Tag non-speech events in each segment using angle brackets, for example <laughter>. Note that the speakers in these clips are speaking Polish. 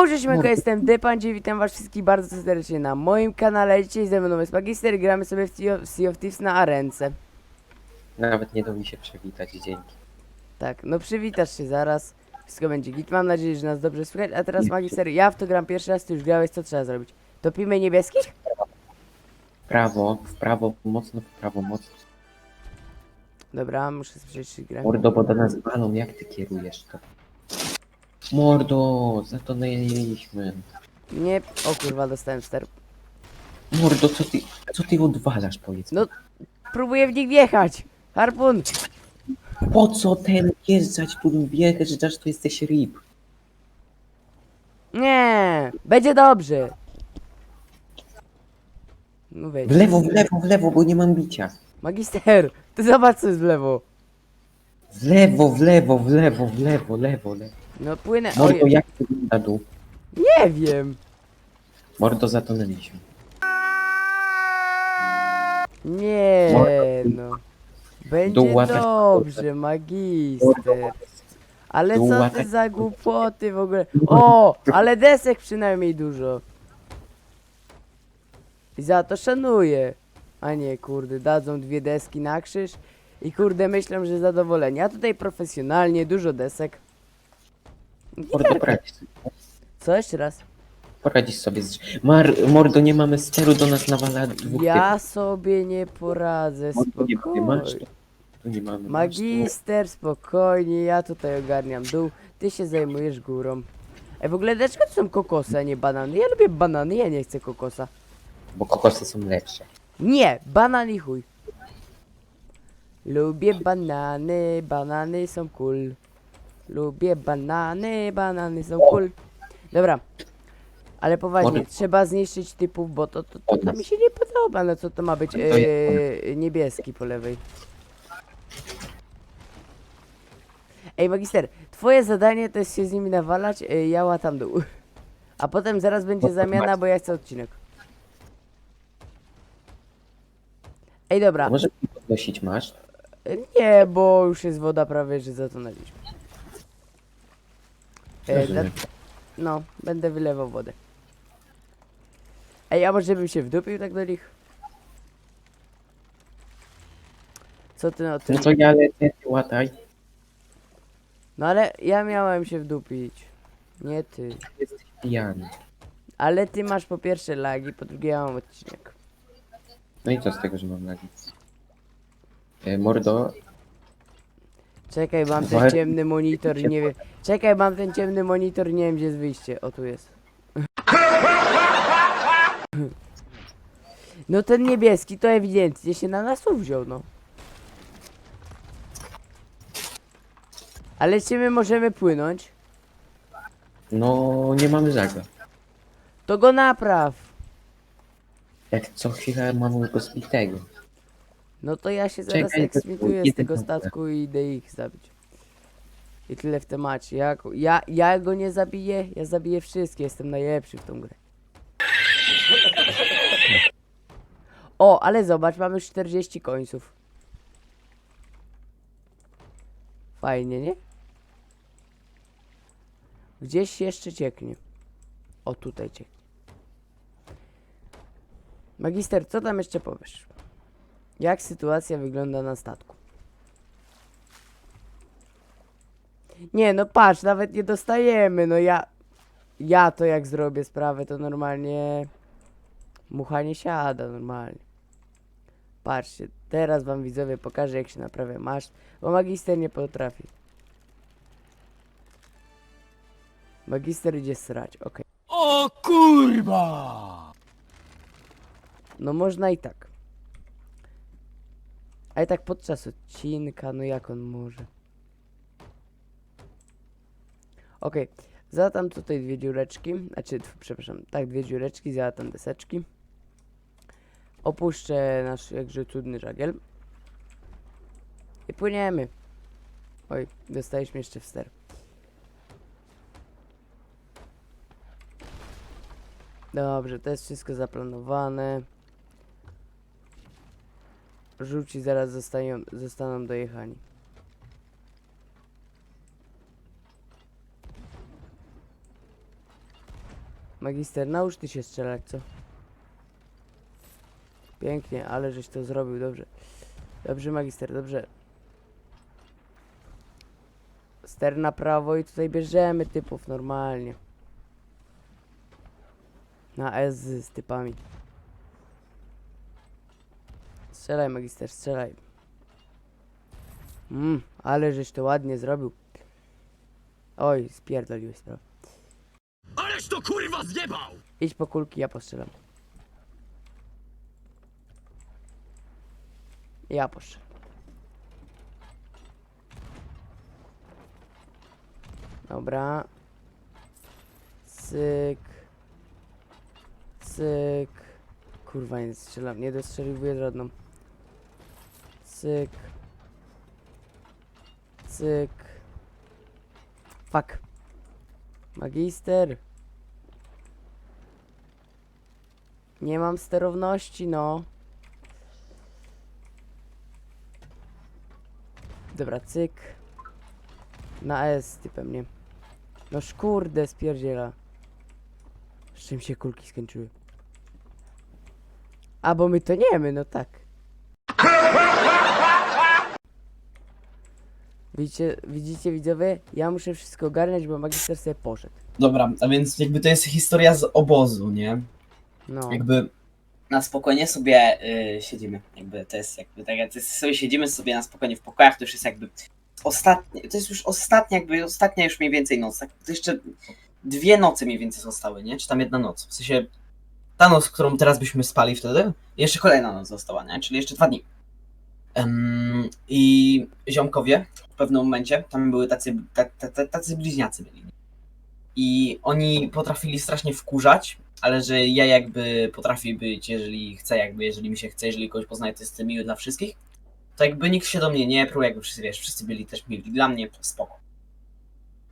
Boże śmiecho, jestem Depandzie, witam was wszystkich bardzo serdecznie na moim kanale. Dzisiaj ze mną jest Magister i gramy sobie w Sea of, sea of Thieves na arence. Nawet nie dał mi się przywitać, dzięki. Tak, no przywitasz się zaraz. Wszystko będzie git. Mam nadzieję, że nas dobrze słychać. A teraz Magister, ja w to gram pierwszy raz, ty już grałeś, co trzeba zrobić? Topimy niebieskich? W prawo, w prawo, mocno w prawo, mocno. Dobra, muszę sprzeć grę. Mordo, bo do nas balą, jak ty kierujesz to? Mordo, zatonęliśmy. Nie, o kurwa, dostałem ster. Mordo, co ty, co ty odwalasz, powiedz? No, próbuję w nich wjechać. Harpun! Po co ten jeżdżać, którym wjeżdżasz, to jesteś rip. Nie, będzie dobrze. No. W lewo, w lewo, w lewo, bo nie mam bicia. Magister, ty zobacz co jest w lewo. W lewo, w lewo, w lewo, w lewo, lewo, lewo. No płynę. Mordo, Oj, jak wygląda dół? nie wiem. Mordo, zatonęliśmy. Nie no. Będzie Dół łatać- dobrze, magister. Ale Dół co ty łatać- za głupoty w ogóle? O, ale desek przynajmniej dużo. I za to szanuję. A nie, kurde, dadzą dwie deski na krzyż i kurde myślę, że zadowoleni. A tutaj profesjonalnie, dużo desek. Mordo, poradzisz sobie. Co jeszcze raz? Poradzisz sobie z... Mar, mordo, nie mamy steru, do nas nawala dwóch Ja sobie nie poradzę, Mordo, nie, nie masz. spokojnie. Tu nie mamy. masz Magister, spokojnie, ja tutaj ogarniam dół, ty się zajmujesz górą. Ej, w ogóle dlaczego to są kokosy, a nie banany? Ja lubię banany, ja nie chcę kokosa. tu, Bo kokosy są lepsze. Nie, banan i chuj. Lubię banany, banany są cool. Lubię banany, banany są cool. Dobra. Ale poważnie, Może- trzeba zniszczyć typów, bo to, to, to, to mi się nie podoba. No co to ma być? Eee, niebieski po lewej. Ej, magister, twoje zadanie to jest się z nimi nawalać, e, ja łatam dół. A potem zaraz będzie zamiana, bo ja chcę odcinek. Ej, dobra. Może mi podnosić masz? Nie, bo już jest woda prawie, że zatonęliśmy. E, no, będę wylewał wodę. Ej, a może bym się wdupił tak do nich? Co ty na? No to ja lecę, ty łataj. No ale ja miałem się wdupić. Nie ty. Jesteś pijany. Ale ty masz po pierwsze lagi, po drugie ja mam odcinek. No i co z tego, że mam lagi? E, mordo, Czekaj, mam ten ciemny monitor i nie wiem. Czekaj, mam ten ciemny monitor i nie wiem gdzie jest wyjście. O tu jest. <laughs> No ten niebieski to ewidentnie się na nas wziął, no. Ale czy my możemy płynąć? no nie mamy żagla. To go napraw. Jak co chwilę mamy go zbitego. No to ja się zaraz Czekaj, eksmituję z tego statku i idę ich zabić. I tyle w temacie. Ja, ja, ja go nie zabiję, ja zabiję wszystkie. Jestem najlepszy w tą grę. O, ale zobacz, mamy 40 końców. Fajnie, nie? Gdzieś jeszcze cieknie. O, tutaj cieknie. Magister, co tam jeszcze powiesz? Jak sytuacja wygląda na statku? Nie, no patrz, nawet nie dostajemy, no ja... Ja to jak zrobię sprawę, to normalnie... Mucha nie siada normalnie. Patrzcie, teraz wam widzowie pokażę jak się naprawia maszt, bo magister nie potrafi. Magister idzie srać, okej. O kurwa! No można i tak. Ale tak podczas odcinka, no jak on może? Okej, zatam tutaj dwie dziureczki, znaczy, przepraszam, tak, dwie dziureczki, zatam deseczki. Opuszczę nasz jakże cudny żagiel. I płyniemy. Oj, dostaliśmy jeszcze w ster. Dobrze, to jest wszystko zaplanowane. Żółci zaraz zostają, zostaną dojechani. Magister, naucz ty się strzelać, co? Pięknie, ale żeś to zrobił, dobrze. Dobrze, magister, dobrze. Ster na prawo i tutaj bierzemy typów normalnie. Na S z typami. Strzelaj, magister, strzelaj. Mmm, ale żeś to ładnie zrobił. Oj, spierdoliłeś sprawę. Ależ to kurwa zjebał! Idź po kulki, ja postrzelam. Ja postrzelam. Dobra. Cyk. Cyk. Kurwa, nie strzelam, nie dostrzeliwuję żadną. Cyk. Cyk. Fuck. Magister. Nie mam sterowności, no. Dobra, cyk. Na S typem, nie? No szkurde, spierdziela. Z czym się kulki skończyły? A, bo my to nie my, no tak. Widzicie, widzicie widzowie? Ja muszę wszystko ogarniać, bo magister sobie poszedł. Dobra, a więc jakby to jest historia z obozu, nie? No. Jakby na spokojnie sobie y, siedzimy. Jakby to jest jakby tak, jak to jest, sobie siedzimy sobie na spokojnie w pokojach, to już jest jakby ostatnie, to jest już ostatnia, jakby ostatnia już mniej więcej noc. Tak, to jeszcze dwie noce mniej więcej zostały, nie? Czy tam jedna noc? W sensie ta noc, którą teraz byśmy spali wtedy, jeszcze kolejna noc została, nie? Czyli jeszcze dwa dni. I ziomkowie pewnym momencie, tam były tacy, ta- ta- ta- tacy bliźniacy byli. I oni potrafili strasznie wkurzać, ale że ja jakby potrafię być, jeżeli chcę, jakby jeżeli mi się chce, jeżeli kogoś poznaję, to jestem miły dla wszystkich, to jakby nikt się do mnie nie pruł, jakby wszyscy, wiesz, wszyscy byli też mili. Dla mnie spoko.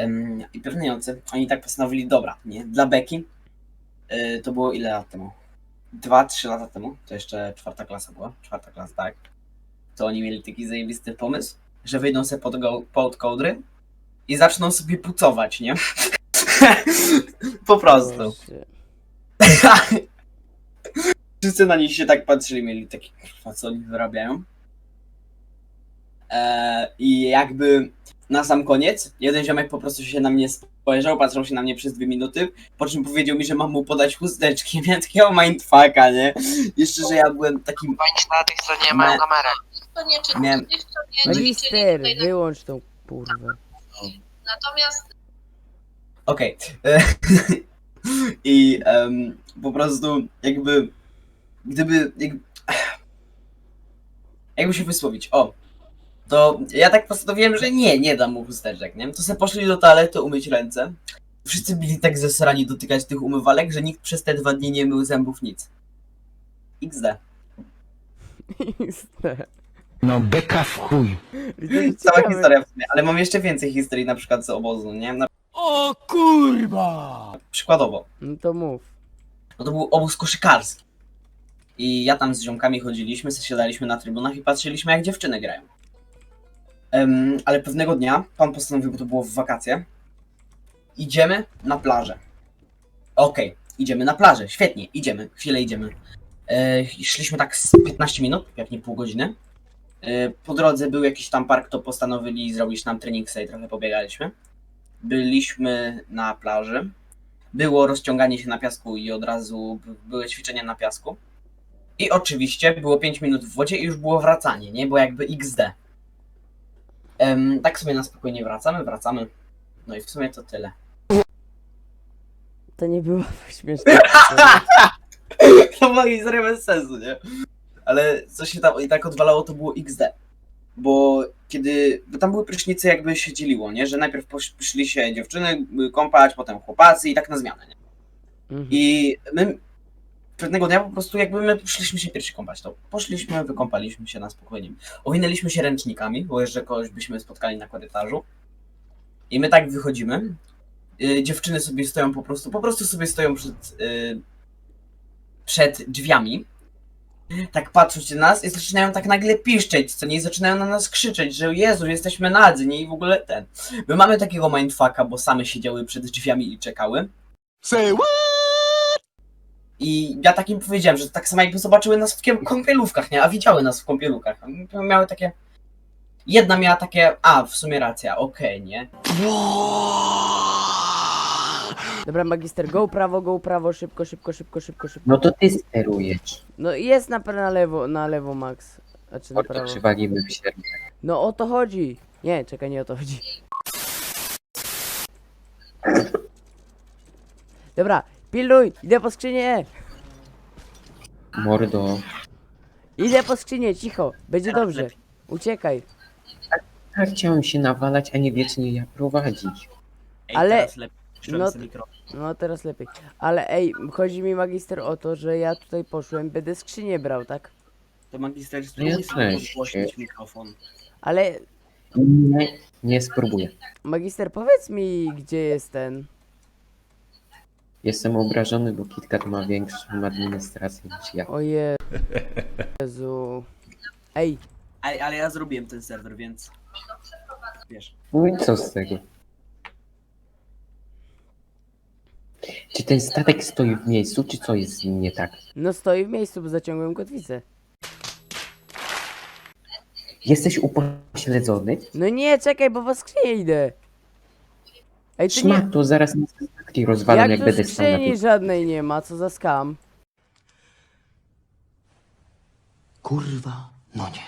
Ym, I pewnej nocy oni tak postanowili, dobra, nie, dla Beki, yy, to było ile lat temu? Dwa, trzy lata temu, to jeszcze czwarta klasa była, czwarta klasa, tak. To oni mieli taki zajebisty pomysł, że wyjdą sobie pod, go- pod kołdry i zaczną sobie pucować, nie? <laughs> po prostu. Wszyscy na nich się tak patrzyli, mieli takie, kurwa, co oni wyrabiają. Eee, I jakby na sam koniec, jeden ziomek po prostu się na mnie spojrzał, patrzył się na mnie przez dwie minuty, po czym powiedział mi, że mam mu podać chusteczki, <laughs> miałem takiego mindfucka, nie? Jeszcze, że ja byłem takim... Bądź na tych, co nie mają Me- kamery. To nie tych, co nie Magister, tutaj na- wyłącz tą kurwę. Natomiast Okej. E, <laughs> I em, po prostu jakby, gdyby, jak, jakby się wysłowić, o, to ja tak postanowiłem, że nie, nie dam mu chusteczek, nie? To sobie poszli do toalety umyć ręce. Wszyscy byli tak zesrani dotykać tych umywalek, że nikt przez te dwa dni nie mył zębów nic. XD. <laughs> No beka w chuj. Widzę, że Cała ciekawe. historia w sumie, ale mam jeszcze więcej historii na przykład z obozu, nie? Na O kurwa! przykładowo. No to mów. No to był obóz koszykarski. I ja tam z ziomkami chodziliśmy, zasiadaliśmy na trybunach i patrzyliśmy, jak dziewczyny grają. Em, ale pewnego dnia pan postanowił, bo to było w wakacje, idziemy na plażę. Okej, idziemy na plażę, świetnie, idziemy, chwilę idziemy. E, szliśmy tak z 15 minut, jak nie pół godziny. E, po drodze był jakiś tam park, to postanowili zrobić nam trening sobie, trochę pobiegaliśmy. Byliśmy na plaży było rozciąganie się na piasku i od razu były ćwiczenia na piasku. I oczywiście było 5 minut w wodzie i już było wracanie, nie? Bo jakby XD. Em, tak sobie na spokojnie wracamy, wracamy. No i w sumie to tyle. To nie było <laughs> śmieszne. <laughs> to historia bez sensu, nie? Ale co się tam i tak odwalało, to było XD. Bo kiedy, bo tam były prysznice jakby się dzieliło, nie? Że najpierw posz- poszli się dziewczyny y, kąpać, potem chłopacy i tak na zmianę, nie? Mhm. I my pewnego dnia po prostu jakby my poszliśmy się pierwsi kąpać, to poszliśmy, wykąpaliśmy się na spokojnie. Owinęliśmy się ręcznikami, bo jeszcze kogoś byśmy spotkali na korytarzu. I my tak wychodzimy. Y, dziewczyny sobie stoją po prostu, po prostu sobie stoją przed, y, przed drzwiami. Tak patrzą się na nas i zaczynają tak nagle piszczeć, co nie I zaczynają na nas krzyczeć, że Jezu, jesteśmy nadzy, nie? I w ogóle ten. My mamy takiego mindfucka, bo same siedziały przed drzwiami i czekały. Say what? I ja takim powiedziałem, że tak samo jakby zobaczyły nas w kąpielówkach, nie? A widziały nas w kąpielówkach. Miały takie... Jedna miała takie, a w sumie racja, okej, nie? Dobra, magister, go prawo, go prawo, szybko, szybko, szybko, szybko, szybko. No to ty sterujesz. No i jest na, na lewo, na lewo, Max. Znaczy na Mordo, prawo. przywalimy w sierpniu. No o to chodzi. Nie, czekaj, nie o to chodzi. Dobra, pilnuj, idę po skrzynię. Mordo. Idę po skrzynię, cicho, będzie dobrze. Uciekaj. Ja chciałem się nawalać, a nie wiecznie ja prowadzić. Ej, Ale- teraz lepiej. No No, No teraz lepiej. Ale ej, chodzi mi magister o to, że ja tutaj poszłem, będę skrzynię brał, tak? To magister Ja spróbuj sobie też. podgłośnić mikrofon. Ale Nie, nie spróbuję. magister, powiedz mi, gdzie jest ten. Jestem obrażony, bo KitKat ma większą administrację niż ja. O Jezu. Ej, Ale, ale ja zrobiłem ten serwer, więc... Wiesz. No i co z tego? Ten statek stoi w miejscu, czy co jest z nim nie tak? no stoi w miejscu, bo zaciągłem kotwicę. Jesteś upośledzony? No nie, czekaj, bo po skrzynię idę. Ej, ty nie... Szmato, zaraz mi statki rozwalam, jak, Jak będę stał na skrzyni tym. żadnej nie ma, co za skam. Kurwa, no nie.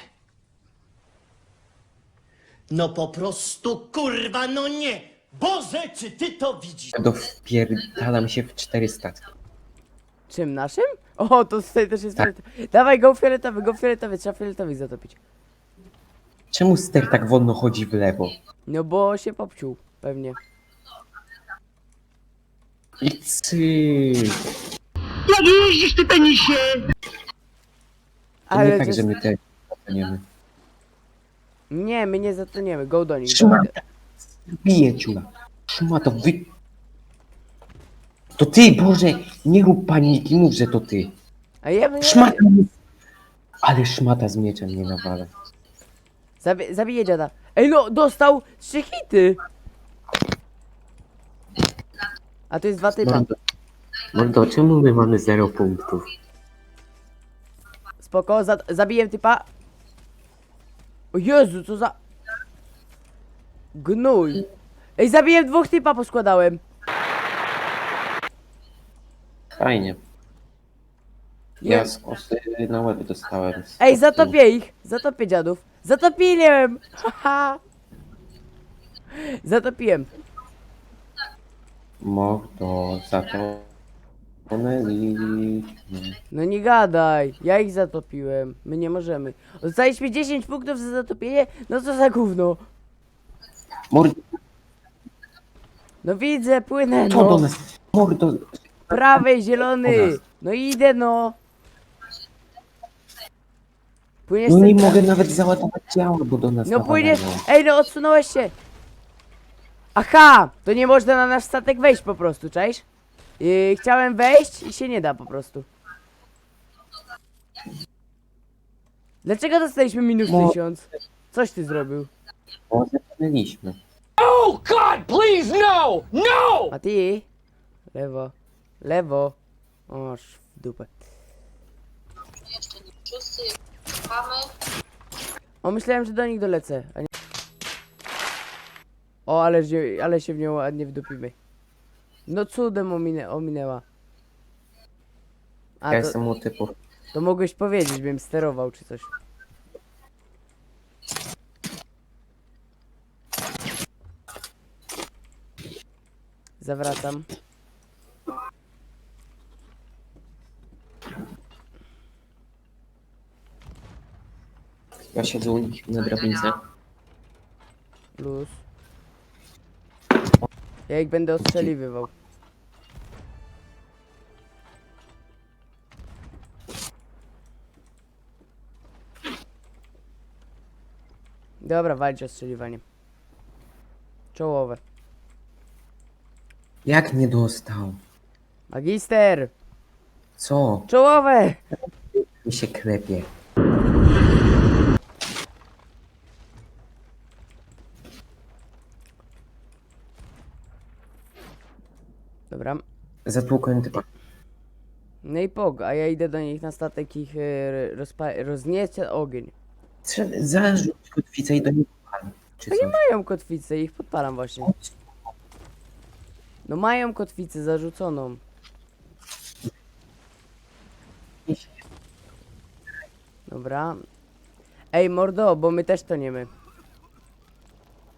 No po prostu kurwa, no nie! Boże, czy ty to widzisz? Do wpierdalam się w cztery statki. Czym naszym? O, to tutaj też jest Tak. fioletowy. Dawaj, go fioletowy, go fioletowy, trzeba fioletowych zatopić. Czemu ster tak wolno chodzi w lewo? No bo się popcił, pewnie. I cyk. Jak jeździsz ty penisie? To Ale nie tak, to że my też zatoniemy. Nie, my nie zatoniemy, go do nich. Bije ciula. Szmato, wy... To ty, Boże, nie rób paniki, mów, że to ty. A ja bym... Szmata Ale szmata z mieczem nie nawala. Zabi zabiję dziada. Ej no, dostał trzy hity! A to jest dwa typa. Mordo, Mordo, czemu my mamy 0 punktów? Spoko, za zabiję typa. O Jezu, co za... Gnój. Ej, zabiję dwóch typa, poskładałem. Fajnie. Ja z kosy na łeb dostałem. Ej, zatopię ich! Zatopię dziadów! Zatopiłem! Haha! Zatopiłem. Mordo, za to... Oneliśmy. No nie gadaj, ja ich zatopiłem. My nie możemy. Dostaliśmy 10 punktów za zatopienie? No co za gówno? Mordo, No widzę, płynę to do no. nas. Mordo, Prawej, zielony. No idę no. Płyniesz no nie ten- mogę nawet załadować działa, bo do nas No płyniesz. nawalają. Ej, no odsunąłeś się. Aha! To nie można na nasz statek wejść po prostu, cześć? Yy, chciałem wejść i się nie da po prostu. Dlaczego dostaliśmy minus No. 1000? Coś ty zrobił. Bo zapomnieliśmy. Oh God, please no! No! A ty? Lewo. Lewo. Oż w dupę. jeszcze nie wszyscy czekamy. O, myślałem, że do nich dolecę. A nie... O, ale, się- ale się w nią ładnie wdupimy. No cudem ominę, ominęła. A, Ja to, jestem u typu. to mogłeś powiedzieć, bym sterował czy coś. Zawracam. Ja siedzę u nich na drabince. Plus. Ja ich będę ostrzeliwywał. Dobra, walcz ostrzeliwanie. Czołowe. Jak nie dostał? Magister! Co? Czołowe! Mi się klepie. Dobra. Zatłukłem typa. No i pog, a ja idę do nich na statek ich y, rozpa- rozniecie ogień. Trzeba zarzuć kotwicę i do niej pal. Czy coś. Mają kotwicę, ich podpalam właśnie. No mają kotwicę zarzuconą. Dobra. Ej, mordo, bo my też toniemy.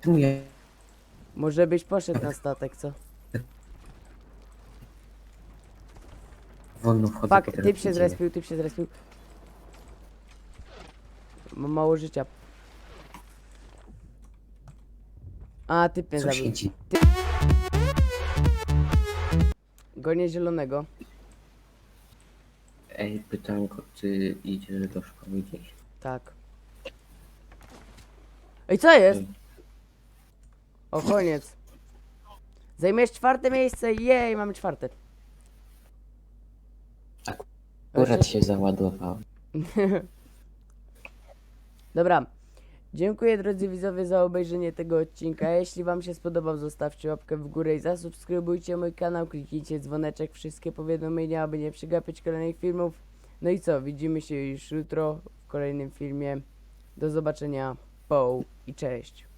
Czemu ja Może byś poszedł na statek, co? wolno wchodzę Fak, po typ się zrespił, typ się zrespił. Mam mało życia. A, typ mnie Co zabił. siedzi? Gonię zielonego. Ej, pytanko, ty idziesz do szkoły gdzieś? Tak. Ej, co jest? O, koniec. Zajmujesz czwarte miejsce, jej, mamy czwarte. Akurat się załadował. <laughs> Dobra. Dziękuję drodzy widzowie za obejrzenie tego odcinka. Jeśli wam się spodobał, zostawcie łapkę w górę i zasubskrybujcie mój kanał, kliknijcie dzwoneczek, wszystkie powiadomienia, aby nie przegapić kolejnych filmów. No i co, widzimy się już jutro w kolejnym filmie. Do zobaczenia, po i cześć.